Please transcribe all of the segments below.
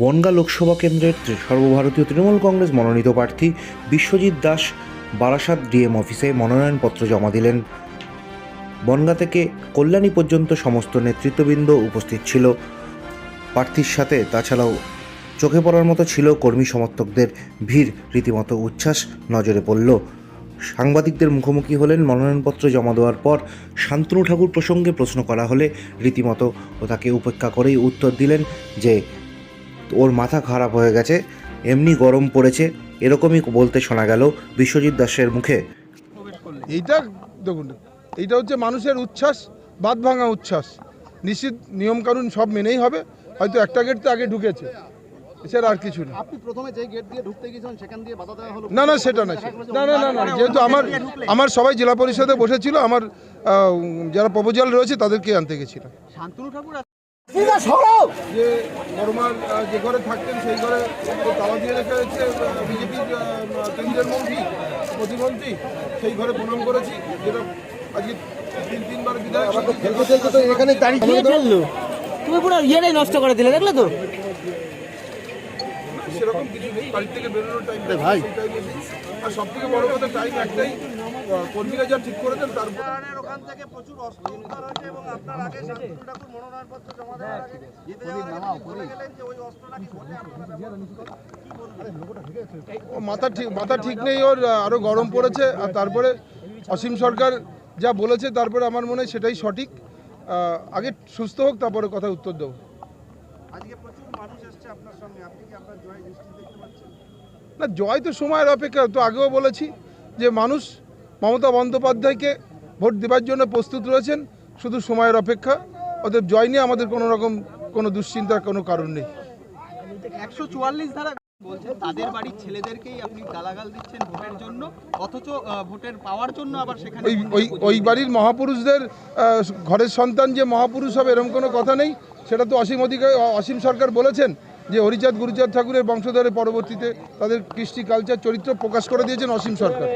বনগা লোকসভা কেন্দ্রের সর্বভারতীয় তৃণমূল কংগ্রেস মনোনীত প্রার্থী বিশ্বজিৎ দাস বারাসাত ডিএম অফিসে মনোনয়নপত্র জমা দিলেন। বনগা থেকে কল্যাণী পর্যন্ত সমস্ত নেতৃত্ববৃন্দ উপস্থিত ছিল। প্রার্থীর সাথে তাছাড়াও চোখে পড়ার মতো ছিল কর্মী সমর্থকদের ভিড়, রীতিমতো উচ্ছ্বাস নজরে পড়ল। সাংবাদিকদের মুখোমুখি হলেন মনোনয়নপত্র জমা দেওয়ার পর শান্তনু ঠাকুর প্রসঙ্গে প্রশ্ন করা হলে রীতিমতো তাকে উপেক্ষা করেই উত্তর দিলেন যে ওর মাথা খারাপ হয়ে গেছে এমনি গরম পড়েছে এরকমই বলতে শোনা গেল বিশ্বজিৎ দাসের মুখে। এইটা দেখুন এইটা হচ্ছে মানুষের উচ্ছ্বাস বাদ ভাঙা উচ্ছ্বাস। নিশ্চিত নিয়মকানুন সব মেনেই হবে হয়তো একটা গেট তো আগে ঢুকেছে। এছাড়া আর কিছু না। আপনি প্রথমে যে গেট দিয়ে ঢুকতে গিয়েছিলেন সেখান দিয়ে বাধা দেওয়া হলো? না না সেটা না না না না না যেহেতু আমার আমার সবাই জেলা পরিষদে বসেছিল আমার যারা প্রপোজাল রয়েছে তাদেরকে আনতে গেছিলাম। শান্তনু ঠাকুর যে ঘরে থাকতেন সেই ঘরে তালা দিয়ে রেখে হচ্ছে বিজেপির কেন্দ্রের মন্ত্রী প্রতিমন্ত্রী সেই ঘরে প্রণাম করেছি যেটা আজকে তিন তিনবার বিধায়ক এখানে তুমি পুরো ইয়ে নষ্ট করে দিলে দেখলে তো? সেরকম কিছু নেই বাড়ি থেকে বেরোনোর টাইম ভাই। আর সব থেকে বড় কথা টাইম একটাই কর্মীরা যা ঠিক করে দেন তারপর ওখান থেকে প্রচুর অস্ত্র উদ্ধার হয়েছে এবং আপনার আগে শান্তনু ঠাকুর মনোনয়নপত্র জমা দেওয়ার আগে যেতে যাওয়ার আগে বলে গেলেন যে ওই অস্ত্র নাকি ভোটে আপনারা ও মাথা ঠিক মাথা ঠিক নেই ওর আরও গরম পড়েছে আর তারপরে অসীম সরকার যা বলেছে তারপরে আমার মনে হয় সেটাই সঠিক। আগে সুস্থ হোক তারপরে কথা উত্তর দেবো। আজকে প্রচুর মানুষ এসছে আপনার সঙ্গে। আপনি কি আপনার জয় নিশ্চিত দেখতে পাচ্ছেন? না জয় তো সময়ের অপেক্ষা তো আগেও বলেছি যে মানুষ মমতা বন্দ্যোপাধ্যায়কে ভোট দেবার জন্য প্রস্তুত রয়েছেন শুধু সময়ের অপেক্ষা। ওদের জয় নিয়ে আমাদের কোনো রকম কোনো দুশ্চিন্তার কোনো কারণ নেই। একশো ধারা বলছেন তাদের বাড়ির ছেলেদেরকেই আপনি গালাগাল দিচ্ছেন ভোটের জন্য অথচ ভোটের পাওয়ার জন্য আবার সেখানে ওই ওই ওই বাড়ির মহাপুরুষদের ঘরের সন্তান যে মহাপুরুষ হবে এরকম কোনো কথা নেই। সেটা তো অসীম অধিকার অসীম সরকার বলেছেন যে হরিচাঁদ, গুরুচাঁদ ঠাকুরের বংশধরে পরবর্তীতে তাদের কৃষ্টি কালচার চরিত্র প্রকাশ করে দিয়েছেন অসীম সরকার।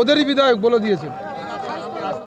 ওদেরই বিধায়ক বলে দিয়েছেন।